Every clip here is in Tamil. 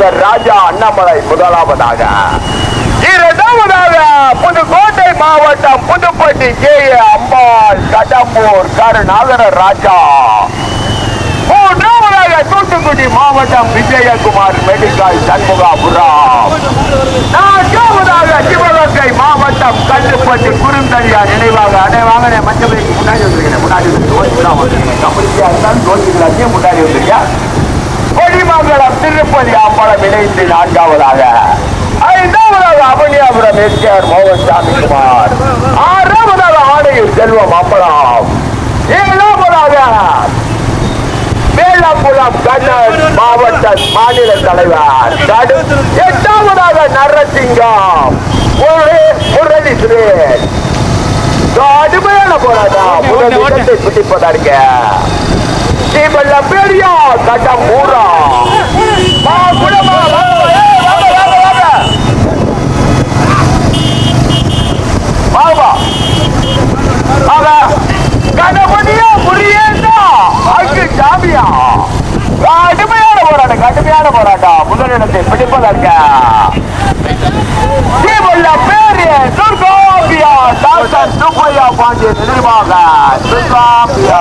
நினைவாக ராஜா அண்ணாமலை முதலாவதாக. இரண்டாவதாக புதுக்கோட்டை மாவட்டம் புதுப்பட்டி கே. அம்பாள் கடம்பூர் கருநாகர ராஜா. மூன்றாவதாக தூத்துக்குடி மாவட்டம் விஜயகுமார் மெடிக்கல் சண்முகாபுரம். நான்காவதாக சிவகங்கை மாவட்டம் கட்டுப்பட்டு குறுந்தடியா நினைவாக. அடை வாங்கின மஞ்சளுக்கு முன்னாடி வந்திருக்கேன் முன்னாடி வந்து முன்னாடி வந்திருக்கா கொடிமங்கலம் திருப்பதி அம்பலம் இணைந்து நான்காவதாக. ஐந்தாவதாக அவனியாபுரம் எஸ்கேஆர் மோகன் சாமி குமார் ஆறாவதாக ஆடையில் செல்வம் அம்பலம். ஏழாவதாக வேளாக்குளம் கண்ணன் மாவட்ட மாநில தலைவர் எட்டாவதாக நரசிங்கம். முரளி சுரேஷ். கடுமையான போராட்டம். முதல் இடத்தை பிடிப்பதற்கு. ஸ்ரீபல்ல பெரியா கட்டம் ஊரா மா குலமா வாங்க கணபதியா புரியேண்டா அங்கு சாமியா. கடுமையான போராட்டம் கடுமையான போராட்டம். முதலிடத்தை பிடிப்பதற்கு. ஸ்ரீபல்ல பெரிய துர்காபியா டாக்டர் சுப்பையா பாண்டிய நிர்வாக துர்காபியா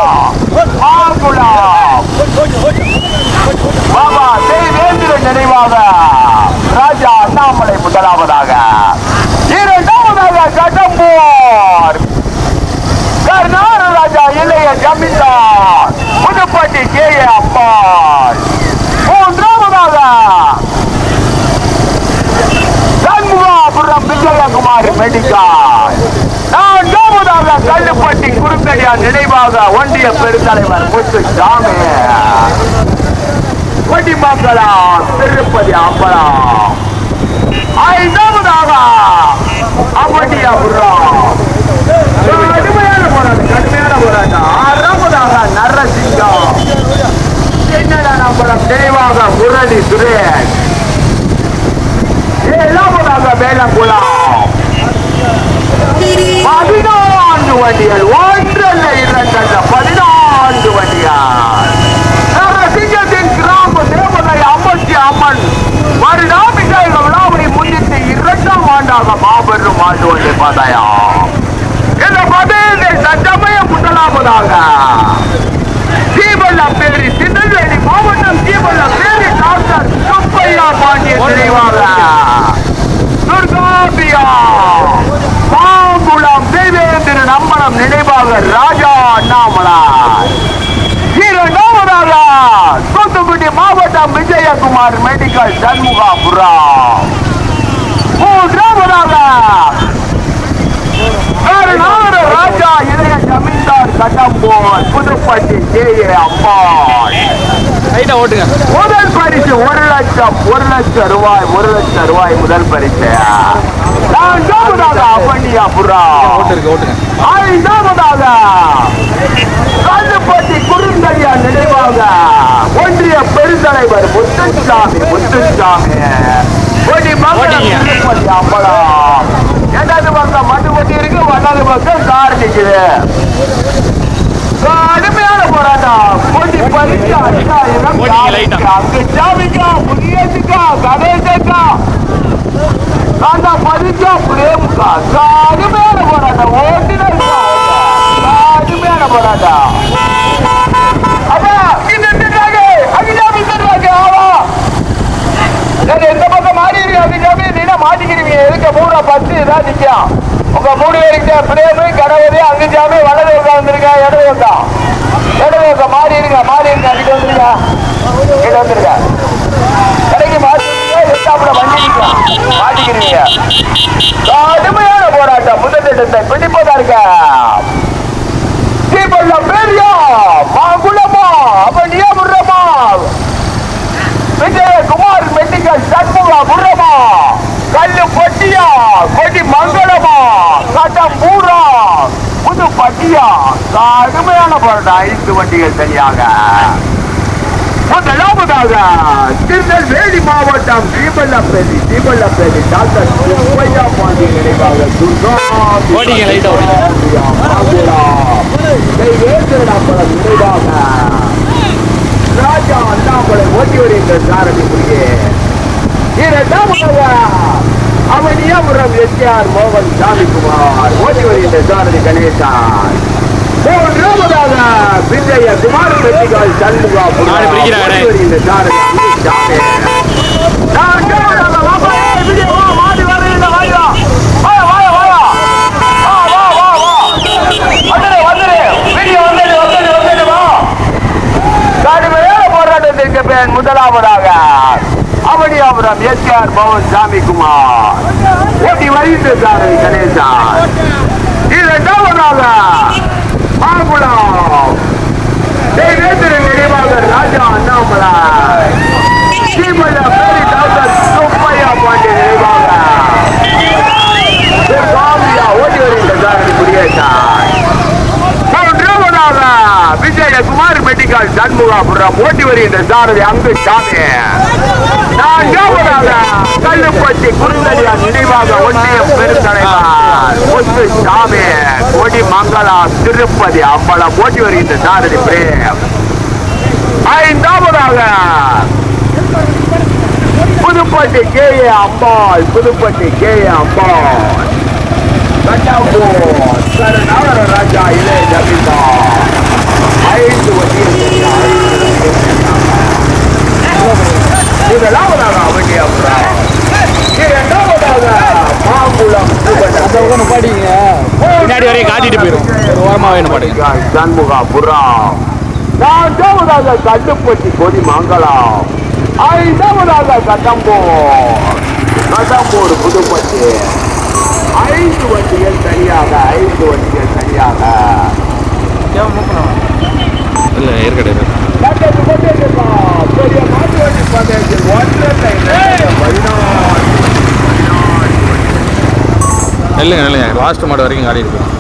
பாபா தேவேந்திரன் நினைவாக ராஜா அண்ணாமலை முதலாவதாக. இரண்டாவதாக கடம்பூர் கர்நாடக ராஜா இளைய ஜமீன்தார் புதுப்பட்டி கே. ஏ. அம்பாள். மூன்றாவதாக சண்முகாபுரம் விஜயகுமார் மெடிக்கல். நான்காவதாக கல்லுப்பட்டி குறுக்கடியார் நினைவாக ஒன்றிய பெருந்தலைவர் முத்துசாமி கொடிமங்கலம் திருப்பதி அம்பலம். ஐந்தாவதாக அம்பட்டியாபுரம் கடுமையான போராட்டம் கடுமையான போராட்டம். ஆறாவதாக நரசிங்கம். என்னடா நம்பலம் தெளிவாக முரளி சுரேஷ். ஏழாவதாக வேலங்குளம். பதினான்கு வண்டிகள். ஒன்றல்ல இரண்டல்ல பதினான்கு வண்டிகள். நரசிங்கத்தின் கிராம தேவதை அம்மச்சி அம்மன் வருடாமிக விழாவை முன்னிட்டு இரண்டாம் ஆண்டாக மாபெரும் ஆண்டு வண்டி பதயம் இந்த பதயத்தை சட்டமய முதலாவதாக தீபல்ல பேரி திருநெல்வேலி மாவட்டம் தீபல்ல பேரி டாக்டர் சுப்பையா பாண்டிய நினைவாக. துர்காபியா. அம்பலம் நினைவாக ராஜா அண்ணாமலை இரண்டாவதாக தூத்துக்குடி மாவட்டம் விஜயகுமார் மெடிக்கல் சண்முகாபுரம். மூன்றாவதாக ராஜா இளைய ஜமீன்தார் கடம்போர் புதுப்பட்டி அம்பாள். ரைட்டா ஓட்டுங்க. முதல் பரிசு ஒரு லட்சம் ஒரு லட்சம் ரூபாய் ஒரு லட்சம் ரூபாய் முதல் பரிசு. நான்காவதாக அவனியாபுரா ஓட்டு இருக்கு ஓட்டுங்க. ஐந்தாவதாக கல்லுப்பட்டி குறுந்தடியா நினைவாக ஒன்றிய பெருந்தலைவர் முத்துசாமி முத்துசாமி. கொடி. திருப்பதி அம்பலம் இடது பக்கம் மது கொட்டி இருக்கு? வலது பக்கம் கார் நிக்குது கடுமையான போராட்டம் கொடி பறிச்சு அண்ணாயிரம் ஓடிங்க லைட்டா. அங்கு சாமிக்கா முனியத்துக்கா கணேசக்கா. காந்தா பதிக்கா பிரேமுக்கா. கடுமையான போராட்டம் ஓட்டுநர் கடுமையான போராட்டம் அப்பா இங்க ஆவா. எந்த பக்கம் மாறி இருக்கு அங்க மாட்டிக்கிறீங்க. எதுக்கு மூணு பத்து தான் நிக்கும் உங்க மூணு பேருக்கு பிரேமு கணவதி அங்க சாமி வலது பக்கம் இடது பக்கம். இடது பக்கம் மாறி இருங்க அங்கிட்டு வந்துருங்க இங்கிட்ட வந்துருங்க கடைக்கு மாட்டிக்கிறீங்க எட்டாப்புல வண்டிக்கிறீங்க மாட்டிக்கிறீங்க கடுமையான போராட்டம் முதலிடத்தை பிடிப்பதற்க தீபல்ல பெரியா மாகுளமா அவனியா முர்ரமா விஜயகுமார் மெடிக்கல் சண்முகா முர்ரமா கல்லு பட்டியா கொடி மங்களமா கட்டம் பூரா புது பட்டியா கடுமையான போராட்டம் ஐந்து வண்டிகள் சரியாக முதலாவதாக திருநெல்வேலி மாவட்டம் தீபல்லப்பேரி தீபல்லப்பேரி டாக்டர் சுப்பையா பாண்டி நினைவாக நினைவாக ராஜா அண்ணாமலை ஓட்டி வருகின்ற சாரதி புரியே. இரண்டாவதாக அவனியாபுரம் எஸ்ஆர் மோகன் சாமிக்குமார் ஓட்டி வருகின்ற சாரதி கணேசன். விஜய குமார் வெற்றிகால் சண்முகா சாமி முதலாவதாக அவனியாபுரம் எஸ்ஆர் பவன் சாமிக்குமார் ஓட்டி வருகின்ற சாரதி கணேசன் இரண்டாவதாக மாங்குளம். தேவேந்திரன் நினைவாக ஓட்டி மெடிக்கல் சண்முகாபுரம் ஓட்டி வருகின்ற சாரதி அங்கு சாமி நான்காவதாக கல்லுப்பட்டி குருந்தடியா நினைவாக ஒன்றிய பெருந்தலை முத்து சாமி கொடி மங்களா திருப்பதி அம்பலம் ஓட்டி வருகின்ற சாரதி பிரேம். ஐந்தாவதாக Puduppatti K A Ambal Puduppatti K A Ambal. Raja இளைய ஜமீன்தார் ஐந்து வட்டி முதலாவதாக அவனியாபுரம் அப்புறம் பாடிங்க பின்னாடி வரையும் காட்டிட்டு போயிடும் ஒரு ஓரமாக வேணும் பாடுங்க சண்முகாபுரம் நான்காவதாக கட்டுப்பட்டி கொடி மங்கலம் ஐந்தாவதாக கட்டம்பூர். கட்டம்பூர் புதுப்பட்டி. ஐந்து வண்டிகள் சரியாக ஐந்து வண்டிகள் சரியாக. இல்லை ஏற்கனவே பெரிய மாட்டு வண்டி பந்தயத்தில் ஒன்றரை இல்லைங்க இல்லைங்க லாஸ்ட் மாடு வரைக்கும் காட்டிட்டு இருக்கும்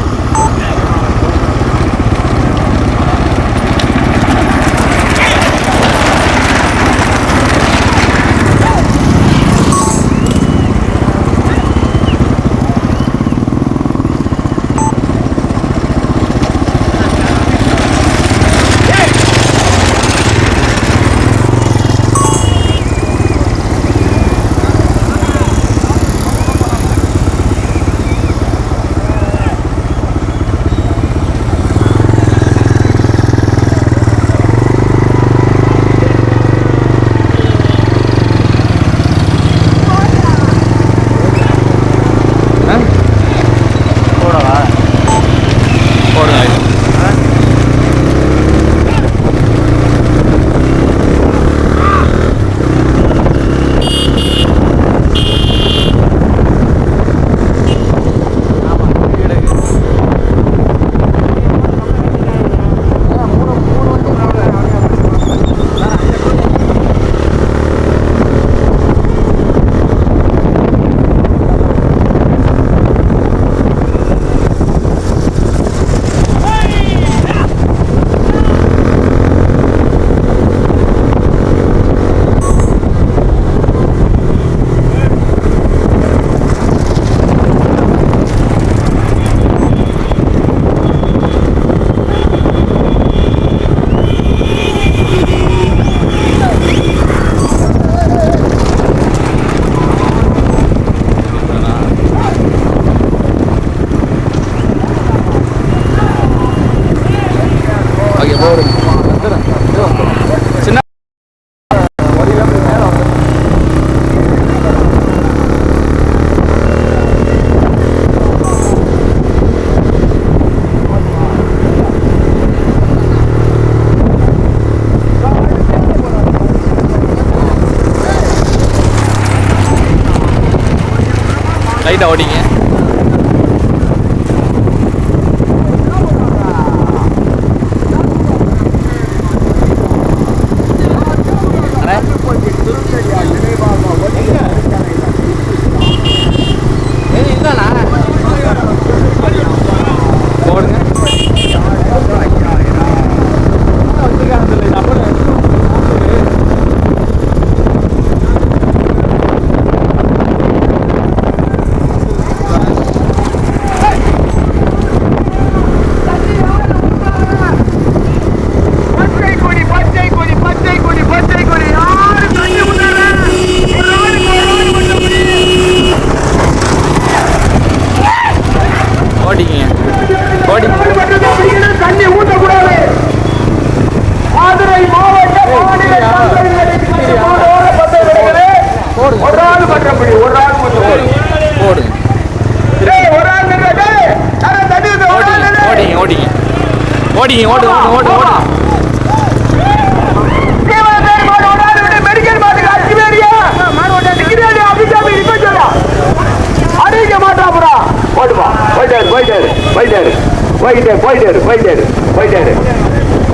போயிட்டே, போயிட்டாரு, போயிட்டாரு, போயிட்டாரு.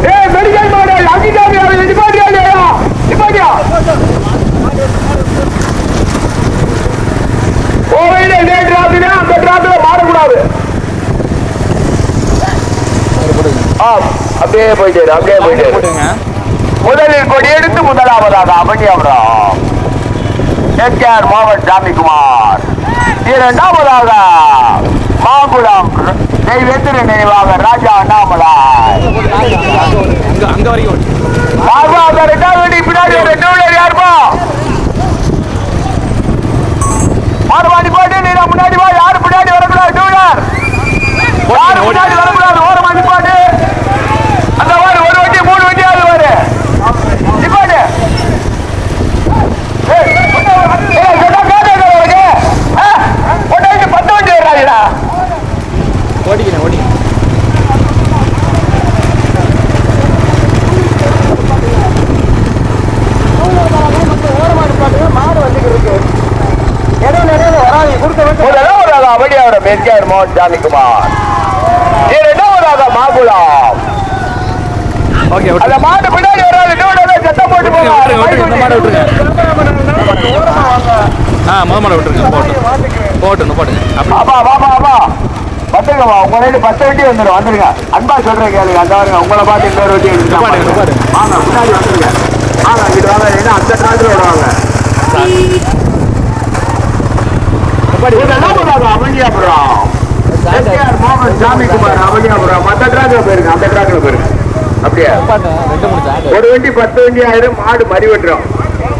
ஏ மெடிக்கல் மாடல் அபிஷாமி அவரை நிப்பாட்டியா இல்லையா? நிப்பாட்டியா? கோவையில இதே டிராப்ல அந்த டிராப்ல மாறக்கூடாது ஆ, அப்படியே போயிட்டாரு அப்படியே போயிட்டாரு முதலில் கொடி எடுத்து முதலாவதாக அமணியபுரம் எஸ்கேஆர் மோகன் சாமிக்குமார் இரண்டாவதாக மாங்குளம் தெய்வேந்திர நினைவாக ராஜா அண்ணாமலாய் அங்க அங்க வரைக்கும் ஓட்டு. மார்பாக ரெண்டாவது பின்னாடி ஒரு ரெண்டு வீலர் யாருப்பா மார்பாடி போட்டு நீ முன்னாடி வா யாரு பின்னாடி வரக்கூடாது டூ வீலர் யாரு முன்னாடி வரக்கூடாது ஓரமா நிப்பாட்டு அந்த வாரு ஒரு வண்டி மூணு வண்டி அது வாரு நிப்பாட்டு ஏய், ஏய், சொன்னா கேட்காதா உனக்கு? ஆ? ஒண்ணு வண்டி, பத்து வண்டி வர்றாங்கடா. ஓட்டிக்கிறேன் ஓட்டிக்கிறேன் முதலாவதாக அவடியாவிடம் எஸ்கேஆர் மோகன் சாமிக்குமார் இரண்டாவதாக மாகுளம் ஓகே அந்த விட்டுருங்க மாட்டு பின்னாடி வராது டூடே சத்தம் போட்டு விட்டுருங்க போங்க விட்டுருங்க இந்த மாடை விட்டுருங்க. ஆ முத மாடை விட்டுருங்க. போட்டு. போட்டு இந்த போட்டுங்க. அப்படி. பாப்பா பாப்பா பாப்பா வந்துருங்கம்மா உங்க ரெண்டு பத்து வண்டி வந்துடும் வந்துருங்க. அன்பா சொல்றேன் கேளுங்க. அந்த வருங்க உங்களை பார்த்து இன்னொரு வண்டி. வாங்க. முன்னாடி வந்துருங்க. வாங்க இங்கிட்டு வாங்க. ஏன்னா அந்த காலத்துல விடுவாங்க இதெல்லாம் விடாது அவனியாபுரம் எஸ்கேஆர் மோகன் சாமிக்குமார் அவனியாபுரம் மத்த டிராக்ல போயிருங்க அந்த டிராக்ல போயிருங்க. அப்படியா? முடிச்சா ஒரு வண்டி பத்து வண்டி ஆயிரம் மாடு மறி வெட்டுறோம் நல்லா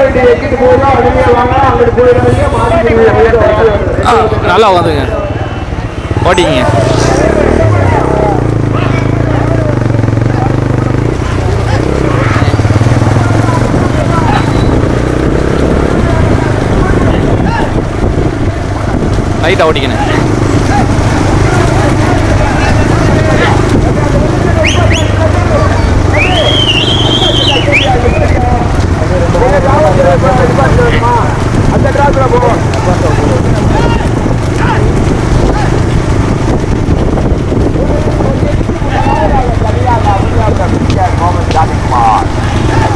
வந்துங்க. ஓட்டிங்க போகலாம் உடனே வாங்க அங்கிட்டு போயிடாதீங்க மாடு மறி ஆ நல்லா வந்துங்க ஓட்டிக்கிங்க லைட்டாக ஓட்டிக்கணும் அந்த டிராக்ல போவோம்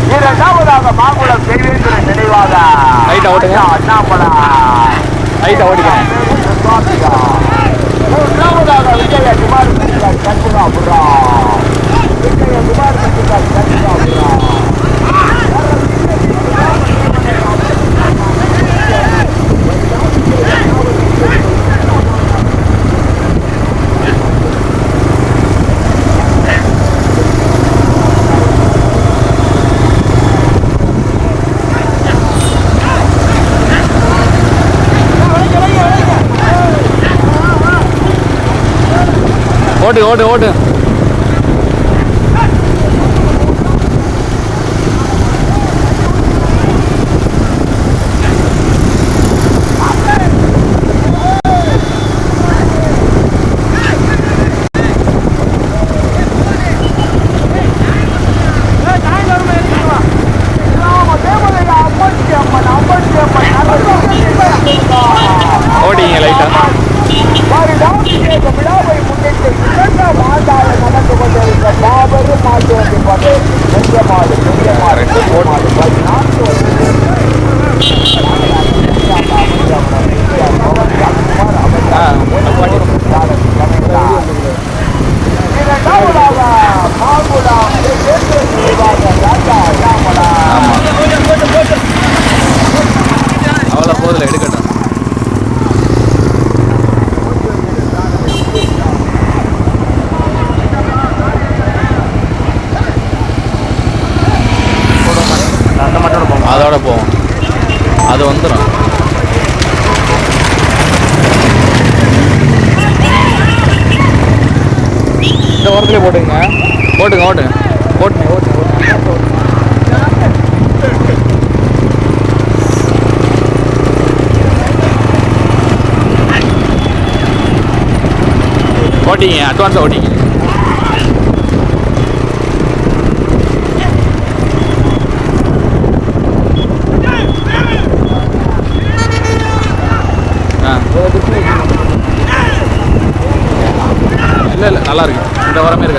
இரண்டாவதாக மாங்குளம் தெய்வேந்திரன் நினைவாக ஓட்டுங்க. அண்ணாமலை. ஓட்டு ஓட்டு ஓட்டு ஓட்டிங்க லைட்டாக விழாவை முன்னிட்டு இரண்டாம் ஆண்டாக நடந்து கொண்டிருந்த மாபெரும் மாட்டு வண்டி பந்தயம் பெரிய மாடு பெரிய மாடு பெரிய மாடு பதினான்கு ஆ பாட்டி இரண்டாவதாக மாங்குளம் தேசிய நிர்வாக ராஜா அண்ணாமலா ஆமாம் அவ்வளோ போதில் எடுக்கட்டும் அந்த மட்டும் போகும் அதோட போவோம் அது வந்துடும் இந்த ஓரத்துலேயே போட்டுங்க. ஓட்டுங்க ஓட்டுங்க ஓட்டுங்க ஓட்டுங்க ஓட்டிங்க அட்வான்ஸாக ஓட்டிங்க ஆ இல்லை இல்லை நல்லா இருக்கு இந்த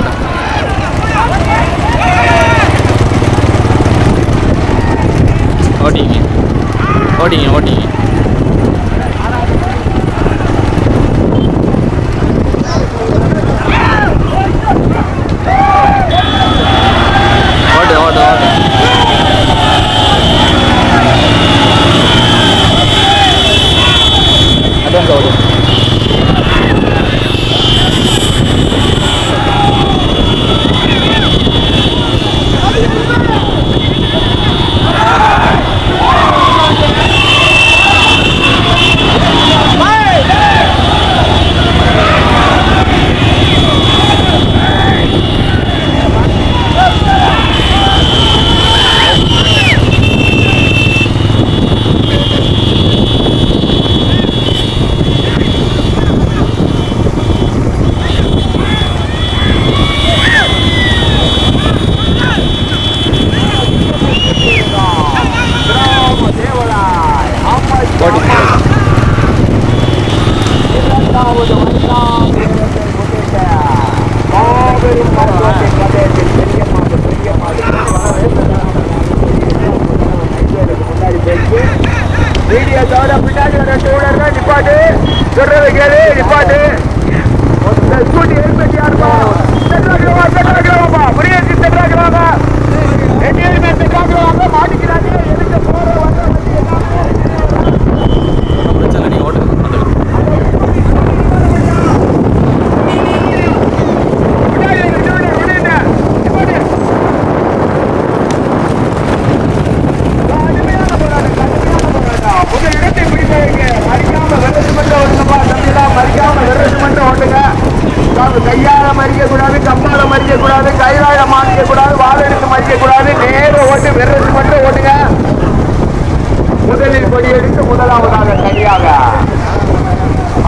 முதலில் கொடியெடுத்து முதலாவதாக தனியாக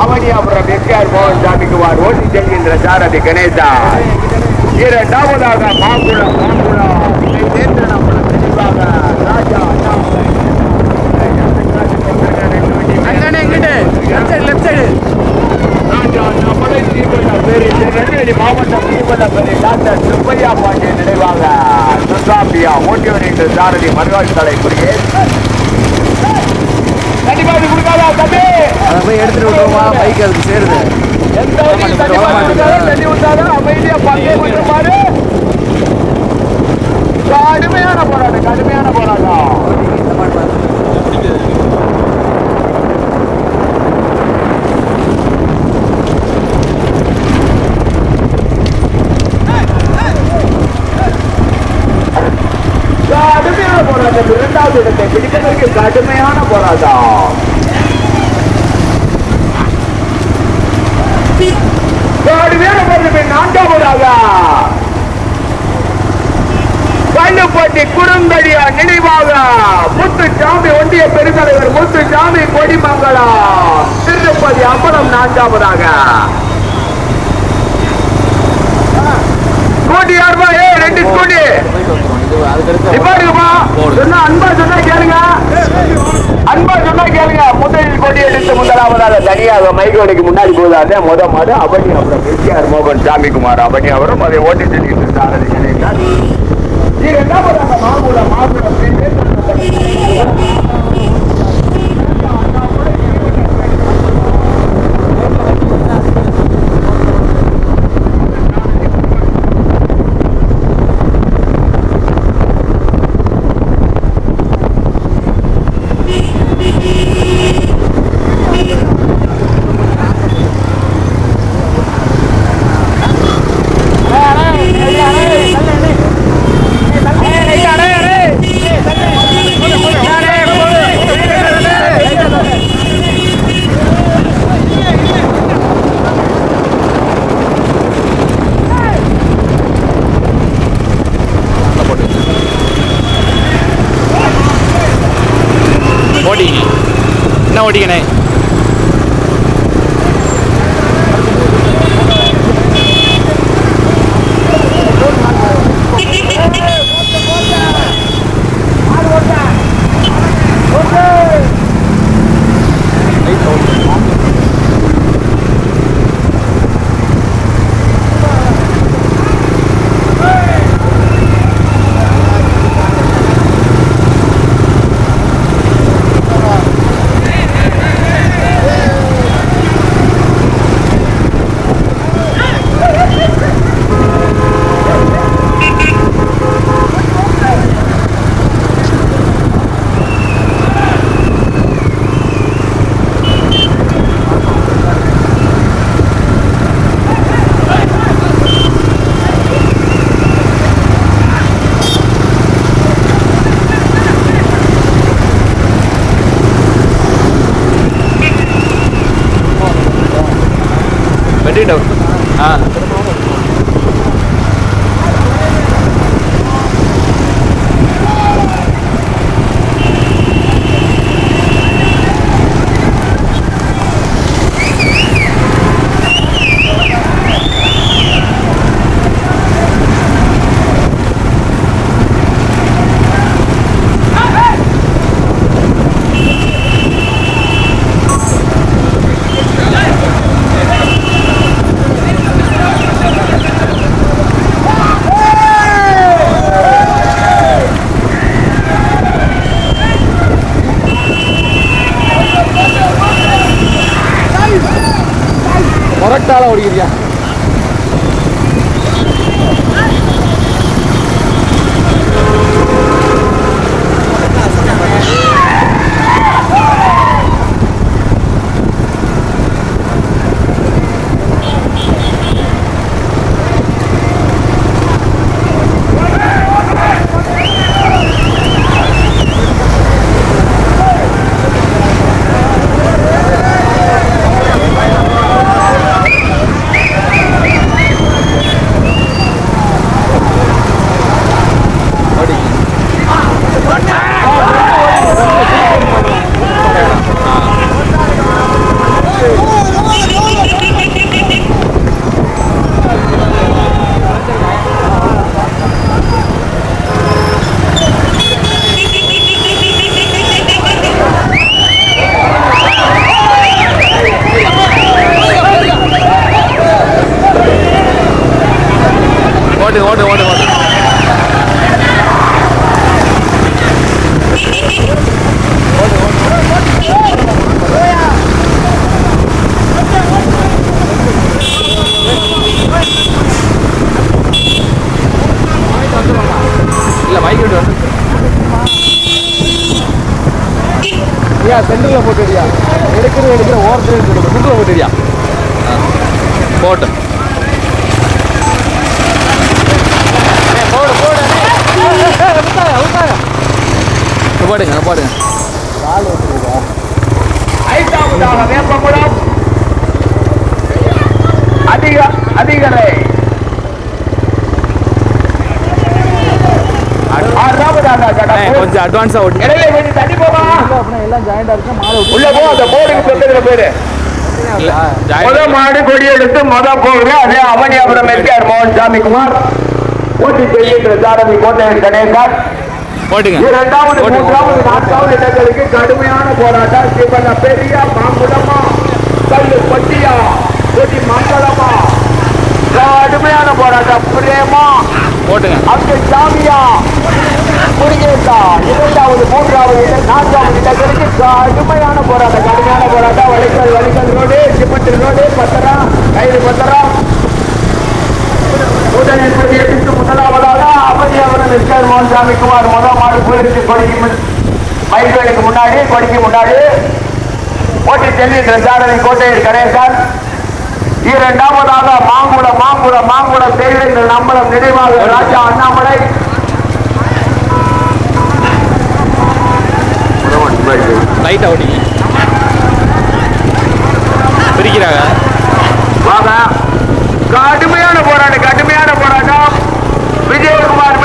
அவனியாபுரம் எஸ்ஆர் மோகன் சாமிக்குமார் ஓட்டி செல்கின்ற சாரதி கணேசா. இரண்டாவதாக மாங்குளம் மாங்குளம். தெளிவாக ராஜா மாவட்டம் நினைவாக. ஓட்டி வருகின்ற சாரதி மறுகால் தலைக்குரிய இது கொடுக்காதா தம்பி? அதை போய் எடுத்துட்டு விட்டுருமா பைக் அதுக்கு சேருது. எந்த தண்ணி விட்டாலும் தண்ணி அமைதியா பங்கே பண்ணுமாறு கடுமையான போராட்டம் கடுமையான போராட்டம். கடுமையான போராட்டம் இரண்டாவது இடத்தை பிடிப்பதற்கு கடுமையான போராட்டம் கடுமையான போராட்டம் கல்லுப்பட்டி குறுந்தடியா நினைவாக. முத்துசாமி ஒன்றிய பெருந்தலைவர் முத்துசாமி கொடிமங்கலம் திருப்பதி அம்பலம் நான்காவதாக. ஸ்கூட்டி யாருப்பா ஏ ரெண்டு ஸ்கூட்டி சொன்னா அன்பா சொன்னா கேளுங்க. அன்பா சொன்னா கேளுங்க. முதலில் கொடி எடுத்து முதலாவதாக தனியாக மைகோடிக்கு முன்னாடி போதாதே முத மாடு அவனி அப்புறம் மோகன் சாமிக்குமார் அவனி அவரும் அதை ஓட்டி நினைத்தார் நீங்க என்ன மாங்குள மாங்குளம் 啊。a la orilla. அட்வான்ஸாக ஓட்டு இடையில கொஞ்சம் தள்ளி போமா. எல்லாம் ஜாயிண்டாக இருக்கு? மாலை உள்ள போ அந்த போர்டுக்கு சொல்லுகிற பேரு முத மாடு கொடி எடுத்து முத போகுது அதே அவனியாபுரம் எம்ஜிஆர் மோகன் சாமி குமார். ஊட்டி செய்கின்ற சாரதி கோட்டையன் கணேசன். போட்டுங்க. இரண்டாவது மூன்றாவது நான்காவது இடங்களுக்கு கடுமையான போராட்டம். சிவன பெரியா மாங்குளமா கல்லு பட்டியா கொடி மங்களமா கடுமையான போராட்டம். பிரேமா போட்டுங்க. அங்கு சாமியா முருகேசா இரண்டாவது மூன்றாவது இடம் நான்காவது இடங்களுக்கு கடுமையான போராட்டம் கடுமையான போராட்டம். வலிக்கல் வலிக்கல் ரோடு சிப்பட்டு ரோடு பத்தரா கைது பத்தரா. முதலில் பிரதேசத்துக்கு முதலாவதாக அமதியாபுரம் எஸ்ஆர் மோகன்சாமி குமார் முதல் மாடு போயிருக்கு கொடிக்கு முன் மைல்வேலுக்கு முன்னாடி கொடிக்கு முன்னாடி. ஓட்டி செல்கின்ற சாரதி கோட்டையில் கணேசன். இரண்டாவதாக மாங்குளம் மாங்குளம் மாங்குளம் தேவேந்திர நம்பலம் நினைவாக ராஜா அண்ணாமலை. பிரிக்கிறாங்க வாங்க. கடுமையான போராட்டம் கடுமையான போராட்டம். விஜயகுமார்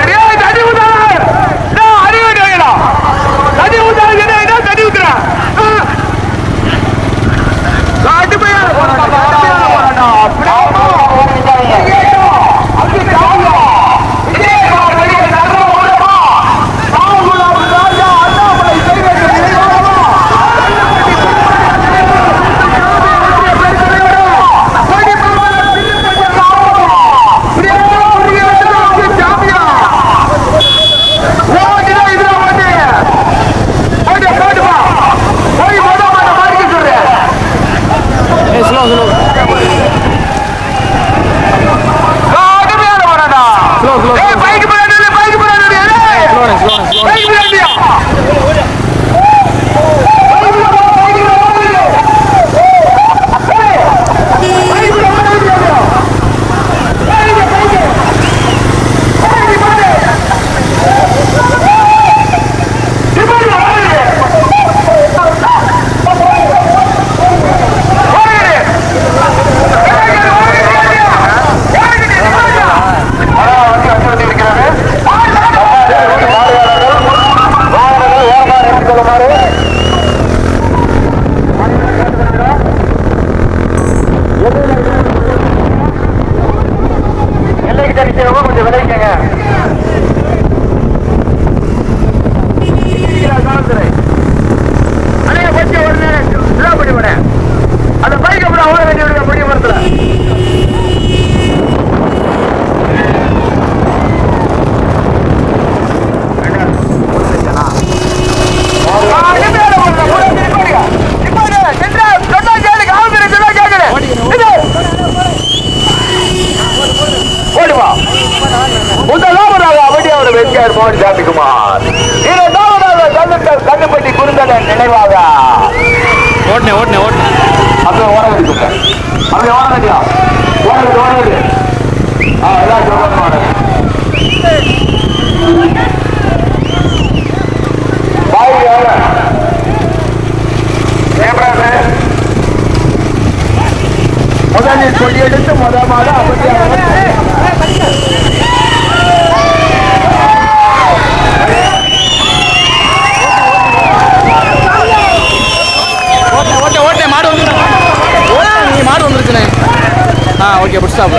ஓகே புட் ஸ்டாப்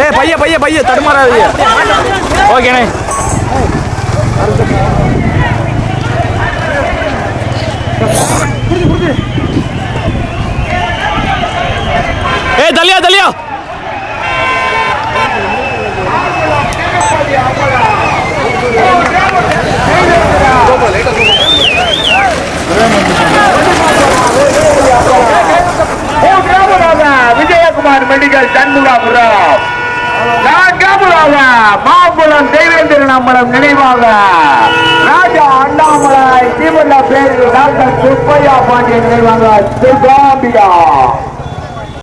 ஏ பைய பைய பைய தடுமாறாது ஓகேண்ணே ஏ தலியா தலியா ராஜ்குமார் மெடிக்கல் சண்முகாபுரம். நான்காபுராக மாம்பழம் தெய்வேந்திரநாமலம் நினைவாக. ராஜா அண்ணாமலை தீவன பேரில் டாக்டர் சுப்பையா பாண்டியன் நினைவாங்க திருகாம்பியா